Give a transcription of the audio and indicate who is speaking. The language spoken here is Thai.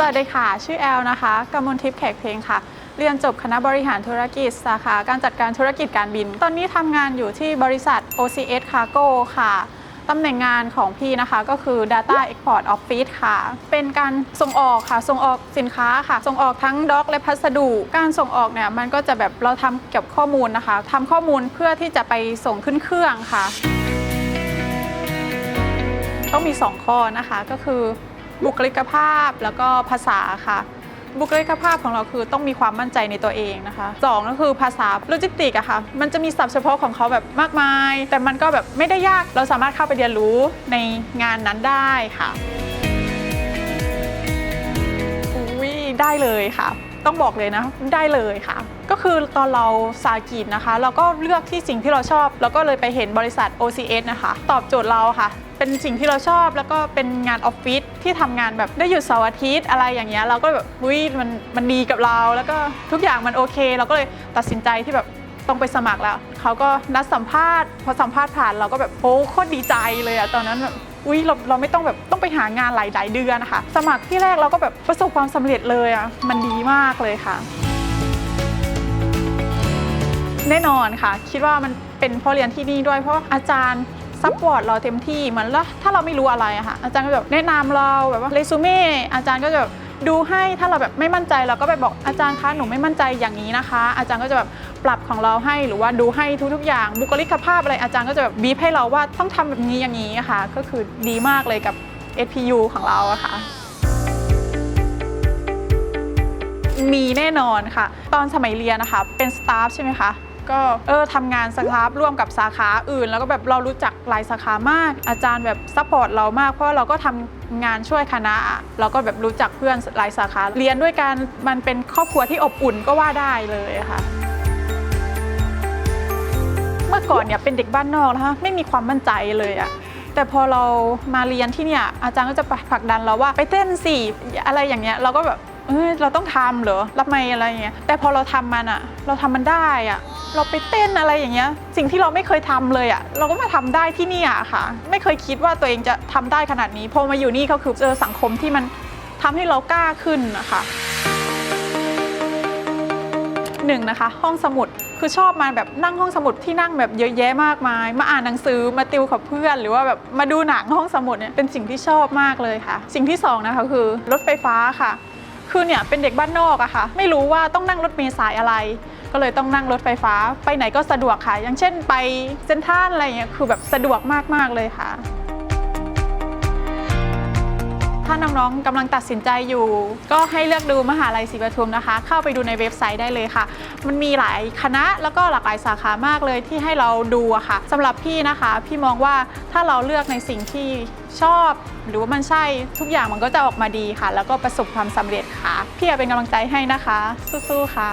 Speaker 1: สวัสดีค่ะ ชื่อแอลนะคะกมลทิพย์แขกเพลงค่ะ เรียนจบคณะบริหารธุรกิจ สาขาการจัดการธุรกิจการบิน ตอนนี้ทำงานอยู่ที่บริษัท OCS Cargo ค่ะตำแหน่งงานของพี่นะคะก็คือ Data Export Office ค่ะ เป็นการส่งออกค่ะ ส่งออกสินค้าค่ะ ส่งออกทั้งด็อกและพัสดุ การส่งออกเนี่ยมันก็จะแบบเราทำเกี่ยวกับข้อมูลนะคะทำข้อมูลเพื่อที่จะไปส่งขึ้นเครื่องค่ะ ต้องมี 2 ข้อนะคะก็คือ บุคลิกภาพแล้วก็ภาษาค่ะ บุคลิกภาพของเราคือต้องมีความมั่นใจในตัวเองนะคะสองก็คือภาษาโลจิสติกอะค่ะ มันจะมีศัพท์เฉพาะของเขาแบบมากมาย แต่มันก็แบบไม่ได้ยากเราสามารถเข้าไปเรียนรู้ในงานนั้นได้ค่ะอุ้ยได้เลยค่ะ ต้องบอกเลยนะได้เลยค่ะ ก็คือตอนเราสากิจนะคะ เราก็เลือกที่สิ่งที่เราชอบ แล้วก็เลยไปเห็นบริษัท OCS นะคะ ตอบโจทย์เราค่ะ เป็นสิ่งที่เราชอบแล้วก็เป็นงานออฟฟิศที่ทำงานแบบได้หยุดเสาร์อาทิตย์อะไรอย่างเงี้ยเราก็แบบอุ้ยมันมันดีกับเรา แล้วก็ทุกอย่างมันโอเค เราก็เลยตัดสินใจที่แบบต้องไปสมัครแล้ว เขาก็นัดสัมภาษณ์พอสัมภาษณ์ผ่านเราก็แบบโอ้โคตรดีใจเลยอะตอนนั้นแบบอุ้ยเราเราไม่ต้องแบบต้องไปหางานหลายหลายๆเดือนนะคะ สมัครที่แรกเราก็แบบประสบความสำเร็จเลยอะมันดีมากเลยค่ะ แน่นอนค่ะ คิดว่ามันเป็นเพราะเรียนที่นี่ด้วยเพราะอาจารย์ซัพพอร์ตเราเต็มที่เหมือนแล้วถ้าเราไม่รู้อะไรอะค่ะอาจารย์ก็แบบแนะนำเราแบบว่าเรซูเม่อาจารย์ก็จะแบบดูให้ถ้าเราแบบไม่มั่นใจเราก็ไปบอกอาจารย์คะหนูไม่มั่นใจอย่างนี้นะคะ อาจารย์ก็จะแบบปรับของเราให้หรือว่าดูให้ทุกๆอย่างบุคลิกภาพอะไรอาจารย์ก็จะแบบบีบให้เราว่าต้องทำแบบนี้อย่างนี้อะค่ะ ก็คือดีมากเลยกับ SPU ของเราอะค่ะมีแน่นอนค่ะ ตอนสมัยเรียนนะคะ เป็นสตาฟใช่ไหมคะ ก็เออทำงานสตาฟร่วมกับสาขาอื่น แล้วก็แบบเรารู้จักหลายสาขามาก อาจารย์แบบซัพพอร์ตเรามาก เพราะเราก็ทำงานช่วยคณะ เราก็แบบรู้จักเพื่อนหลายสาขา เรียนด้วยกันมันเป็นครอบครัวที่อบอุ่นก็ว่าได้เลยค่ะ เมื่อก่อนเนี่ยเป็นเด็กบ้านนอกนะคะไม่มีความมั่นใจเลยอะแต่พอเรามาเรียนที่เนี่ยอาจารย์ก็จะผลักดันเราว่าไปเต้นสิอะไรอย่างเงี้ยเราก็แบบเอยเราต้องทำเหรอรับไม่อะไรอย่างเงี้ยแต่พอเราทำมันอะเราทำมันได้อะ เราไปเต้นอะไรอย่างเงี้ย สิ่งที่เราไม่เคยทำเลยอะเราก็มาทำได้ที่นี่ยค่ะ ไม่เคยคิดว่าตัวเองจะทำได้ขนาดนี้ พอมาอยู่นี่ก็คือเจอสังคมที่มันทำให้เรากล้าขึ้นนะคะหนึ่งนะคะ ห้องสมุดคือชอบมาแบบนั่งห้องสมุดที่นั่งแบบเยอะแยะมากมาย มาอ่านหนังสือมาติวกับเพื่อน หรือว่าแบบมาดูหนังห้องสมุดเนี่ยเป็นสิ่งที่ชอบมากเลยค่ะ สิ่งที่สองนะคะคือรถไฟฟ้าค่ะ คือเนี่ยเป็นเด็กบ้านนอกอะค่ะ ไม่รู้ว่าต้องนั่งรถเมล์สายอะไร ก็เลยต้องนั่งรถไฟฟ้า ไปไหนก็สะดวกค่ะ อย่างเช่นไปเซ็นทรัลอะไรเงี้ยคือแบบสะดวกมากๆเลยค่ะ ถ้าน้องๆกำลังตัดสินใจอยู่ ก็ให้เลือกดูมหาลัยศรีปทุมนะคะ เข้าไปดูในเว็บไซต์ได้เลยค่ะ มันมีหลายคณะแล้วก็หลากหลายสาขามากเลยที่ให้เราดูอะค่ะสำหรับพี่นะคะ พี่มองว่าถ้าเราเลือกในสิ่งที่ชอบ หรือว่ามันใช่ทุกอย่างมันก็จะออกมาดีค่ะ แล้วก็ประสบความสำเร็จค่ะ พี่อยากเป็นกำลังใจให้นะคะ สู้ๆค่ะ